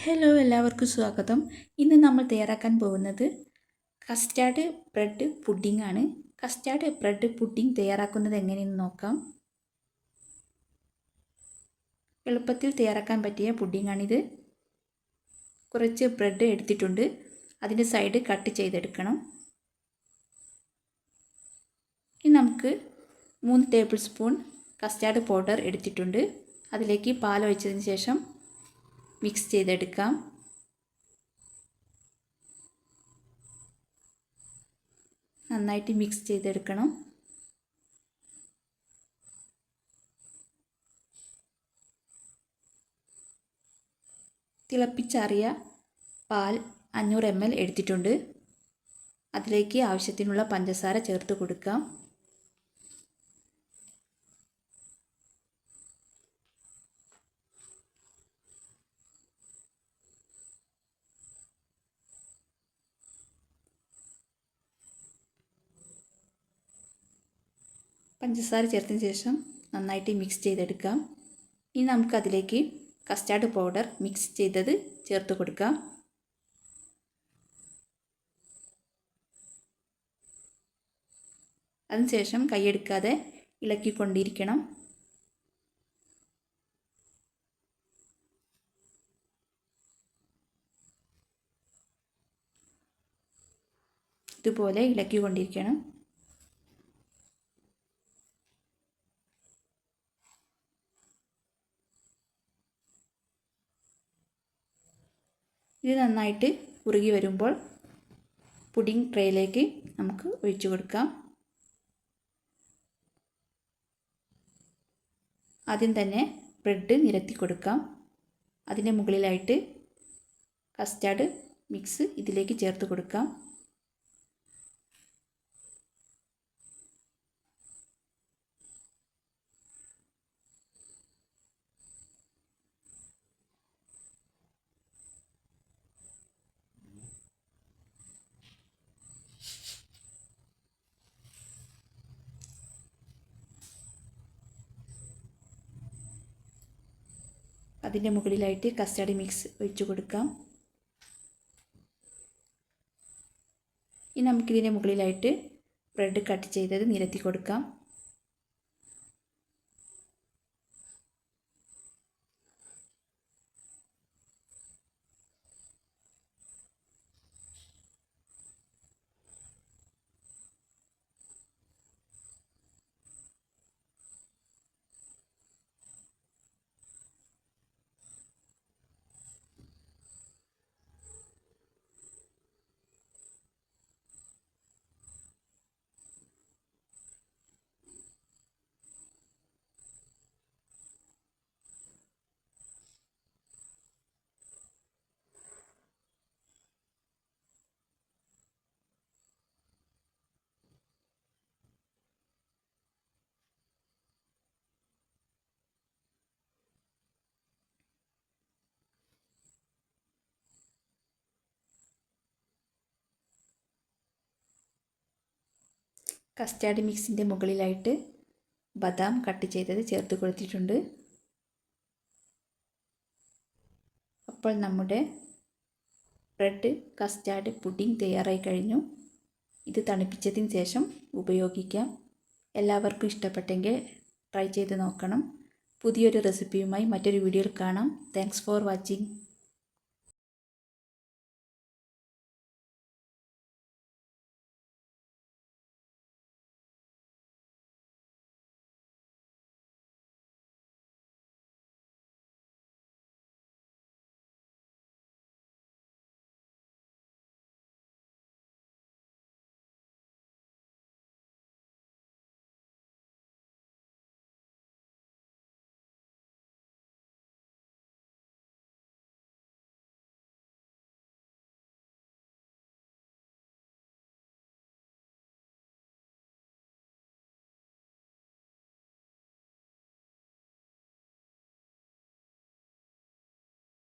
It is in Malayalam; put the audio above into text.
ഹലോ എല്ലാവർക്കും സ്വാഗതം. ഇന്ന് നമ്മൾ തയ്യാറാക്കാൻ പോകുന്നത് കസ്റ്റാർഡ് ബ്രെഡ് പുഡിംഗ് ആണ്. കസ്റ്റാർഡ് ബ്രെഡ് പുഡിംഗ് തയ്യാറാക്കുന്നത് എങ്ങനെയെന്ന് നോക്കാം. എളുപ്പത്തിൽ തയ്യാറാക്കാൻ പറ്റിയ പുഡിംഗാണിത് കുറച്ച് ബ്രെഡ് എടുത്തിട്ടുണ്ട്. അതിന്റെ സൈഡ് കട്ട് ചെയ്തെടുക്കണം. ഇനി നമുക്ക് മൂന്ന് ടേബിൾ സ്പൂൺ കസ്റ്റാർഡ് പൗഡർ എടുത്തിട്ടുണ്ട്. അതിലേക്ക് പാൽ ഒഴിച്ചതിന് ശേഷം മിക്സ് ചെയ്തെടുക്കാം. നന്നായിട്ട് മിക്സ് ചെയ്തെടുക്കണം. തിളപ്പിച്ചാറിയ പാൽ അഞ്ഞൂറ് എം എൽ എടുത്തിട്ടുണ്ട്. അതിലേക്ക് ആവശ്യത്തിനുള്ള പഞ്ചസാര ചേർത്ത് കൊടുക്കാം. പഞ്ചസാര ചേർത്തതിന് ശേഷം നന്നായിട്ട് മിക്സ് ചെയ്തെടുക്കാം. ഇനി നമുക്കതിലേക്ക് കസ്റ്റാർഡ് പൗഡർ മിക്സ് ചെയ്തത് ചേർത്ത് കൊടുക്കാം. അതിനുശേഷം കൈയെടുക്കാതെ ഇളക്കിക്കൊണ്ടിരിക്കണം. ഇതുപോലെ ഇളക്കിക്കൊണ്ടിരിക്കണം. ഇത് നന്നായിട്ട് കുറുകി വരുമ്പോൾ പുഡിംഗ് ട്രേയിലേക്ക് നമുക്ക് ഒഴിച്ചു കൊടുക്കാം. ആദ്യം തന്നെ ബ്രെഡ് നിരത്തി കൊടുക്കാം. അതിന്റെ മുകളിലായിട്ട് കസ്റ്റാർഡ് മിക്സ് ഇതിലേക്ക് ചേർത്ത് കൊടുക്കാം. അതിന്റെ മുകളിലായിട്ട് കസ്റ്റാർഡ് മിക്സ് ഒഴിച്ച് കൊടുക്കാം. ഇനി നമുക്കിതിന്റെ മുകളിലായിട്ട് ബ്രെഡ് കട്ട് ചെയ്തത് നിരത്തി കൊടുക്കാം. കസ്റ്റാർഡ് മിക്സിന്റെ മുകളിലായിട്ട് ബദാം കട്ട് ചെയ്തത് ചേർത്ത് കൊടുത്തിട്ടുണ്ട്. അപ്പോൾ നമ്മുടെ ബ്രെഡ് കസ്റ്റാർഡ് പുഡിംഗ് തയ്യാറായി കഴിഞ്ഞു. ഇത് തണുപ്പിച്ചതിന് ശേഷം ഉപയോഗിക്കാം. എല്ലാവർക്കും ഇഷ്ടപ്പെട്ടെങ്കിൽ ട്രൈ ചെയ്ത് നോക്കണം. പുതിയൊരു റെസിപ്പിയുമായി മറ്റൊരു വീഡിയോയിൽ കാണാം. Thanks for watching